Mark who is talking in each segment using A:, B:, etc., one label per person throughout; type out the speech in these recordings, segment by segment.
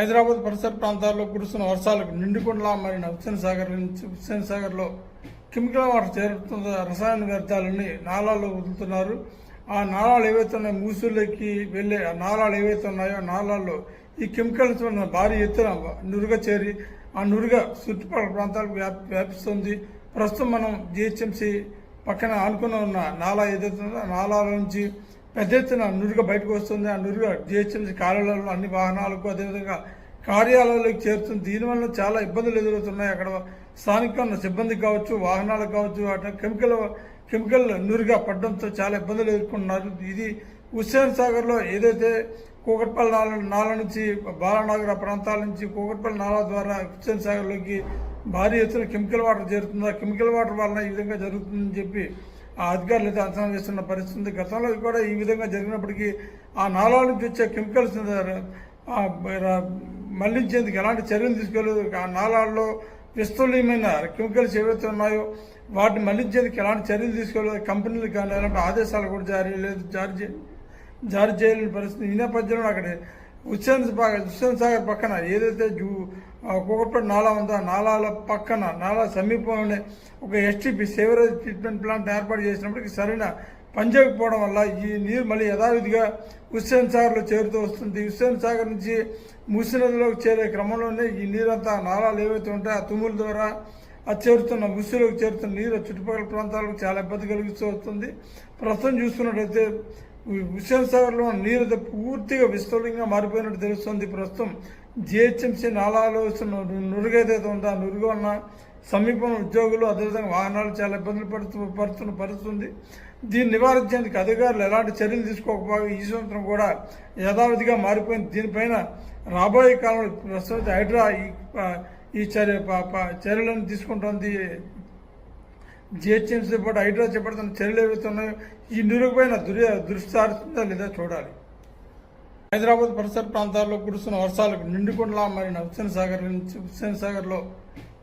A: హైదరాబాద్ పరిసర ప్రాంతాల్లో కురుస్తున్న వర్షాలకు నిండుకుండలా మారిన హుస్సేన్ సాగర్ నుంచి హుస్సేన్ సాగర్లో కెమికల్ వాటర్ చేరుతున్న రసాయన వ్యర్థాలని నాలాల్లో వదులుతున్నారు. ఆ నాళాలు ఏవైతే ఉన్నాయో మూసుల్లోకి వెళ్ళే ఆ నాళాలు ఏవైతే ఉన్నాయో ఆ నాళాల్లో ఈ కెమికల్స్ ఉన్న భారీ ఎత్తున నురుగ చేరి ఆ నురుగ చుట్టుపక్కల ప్రాంతాలకు వ్యాప్ వ్యాపిస్తుంది. ప్రస్తుతం మనం జిహెచ్ఎంసి పక్కన ఆనుకుని ఉన్న నాలా ఏదైతే ఉందో ఆ నాలాల నుంచి పెద్ద ఎత్తున నురుగ బయటకు వస్తుంది. ఆ నురుగ జిహెచ్ఎంసీ కార్యాలయంలో అన్ని వాహనాలకు అదేవిధంగా కార్యాలయాలకు చేరుతుంది. దీనివల్ల చాలా ఇబ్బందులు ఎదురవుతున్నాయి. అక్కడ స్థానిక సిబ్బంది సిబ్బందికి కావచ్చు వాహనాలకు కావచ్చు అటు కెమికల్ కెమికల్ నురుగా పడడంతో చాలా ఇబ్బందులు ఎదుర్కొంటున్నారు. ఇది హుస్సేన్ సాగర్లో ఏదైతే కూకట్పల్లి నాల నాల నుంచి బాలానగర్ ప్రాంతాల నుంచి కూకట్పల్లి నాలా ద్వారా హుస్సేన్ సాగర్లోకి భారీ ఎత్తున కెమికల్ వాటర్ చేరుతుంది ఆ కెమికల్ వాటర్ వలన ఈ విధంగా జరుగుతుందని చెప్పి ఆ అధికారులు అయితే అంచనా వేస్తున్న పరిస్థితి. గతంలో కూడా ఈ విధంగా జరిగినప్పటికీ ఆ నాలా నుంచి వచ్చే కెమికల్స్ మళ్ళించేందుకు ఎలాంటి చర్యలు తీసుకోలేదు. ఆ నాలాల్లో విస్తృతమైన కెమికల్స్ ఏవైతే ఉన్నాయో వాటిని మళ్ళించేందుకు ఎలాంటి చర్యలు తీసుకోలేదు. కంపెనీలు కానీ ఎలాంటి ఆదేశాలు కూడా జారీ లేదు. జారీ చే జారీ చేయలేని పరిస్థితి. ఈ నేపథ్యంలో అక్కడ హుస్సేన్ సాగర్ హుస్సేన్ సాగర్ పక్కన ఏదైతే జూ కూకట్పల్లి నాలా ఉందో నాలాల పక్కన నాలా సమీపంలోనే ఒక ఎస్టీపీ సేవరేజ్ ట్రీట్మెంట్ ప్లాంట్ ఏర్పాటు చేసినప్పటికీ సరైన పనిచేయకపోవడం వల్ల ఈ నీరు మళ్ళీ యథావిధిగా హుస్సేన్ సాగర్లో చేరుతూ వస్తుంది. హుస్సేన్ సాగర్ నుంచి మూసీ నదిలోకి చేరే క్రమంలోనే ఈ నీరంతా నాలాలు ఏవైతే ఉంటాయో ఆ తుమ్ముల ద్వారా అది చేరుతున్న ముసులోకి చేరుతున్న నీరు చుట్టుపక్కల ప్రాంతాలకు చాలా ఇబ్బంది కలిగిస్తూ వస్తుంది. ప్రస్తుతం చూసుకున్నట్లయితే హుస్సేన్ సాగర్లో నీరు పూర్తిగా విస్తృతంగా మారిపోయినట్టు తెలుస్తుంది. ప్రస్తుతం జిహెచ్ఎంసీ నాలాలో నురుగైతే నురుగు ఉందో ఆ నురుగు వలన సమీపం ఉద్యోగులు అదేవిధంగా వాహనాలు చాలా ఇబ్బందులు పడుతూ పడుతున్న పరిస్థితుంది. దీన్ని నివారించేందుకు అధికారులు ఎలాంటి చర్యలు తీసుకోకపోగా ఈ సంవత్సరం కూడా యథావిధిగా మారిపోయింది. దీనిపైన రాబోయే కాలంలో ప్రస్తుతం హైడ్రా ఈ చర్య చర్యలను తీసుకుంటోంది జిహెచ్ఎంసీ పాటు హైడ్రా చేపడుతున్న చర్యలు ఏవైతున్నాయో ఈ నిరుగుపైన దుర్య దృష్టి సారుతుందా లేదా చూడాలి. హైదరాబాద్ పరిసర ప్రాంతాల్లో కురుస్తున్న వర్షాలకు నిండుకుండలా మారిన హుస్సేన్ సాగర్ నుంచి హుస్సేన్ సాగర్లో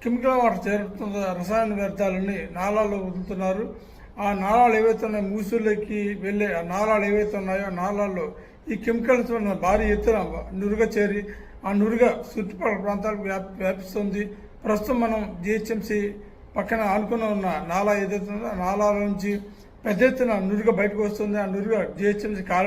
A: కెమికల్ వాటర్ చేరుతున్న రసాయన వ్యర్థాలని నాలాల్లో వదులుతున్నారు. ఆ నాళాలు ఏవైతే ఉన్నాయో మూసుల్లోకి వెళ్ళే ఆ నాళాలు ఏవైతే ఉన్నాయో ఆ నాళాల్లో ఈ కెమికల్స్ ఉన్న భారీ ఎత్తున నురుగ చేరి ఆ నురుగ చుట్టుపక్కల ప్రాంతాలకు వ్యాప్ వ్యాపిస్తుంది. ప్రస్తుతం మనం జిహెచ్ఎంసీ పక్కన ఆనుకుని ఉన్న నాలా ఏదైతే ఉందో ఆ నుంచి పెద్ద ఎత్తున నురుగ బయటకు వస్తుంది. ఆ నురుగ జిహెచ్ఎంసీ కార్యాలయం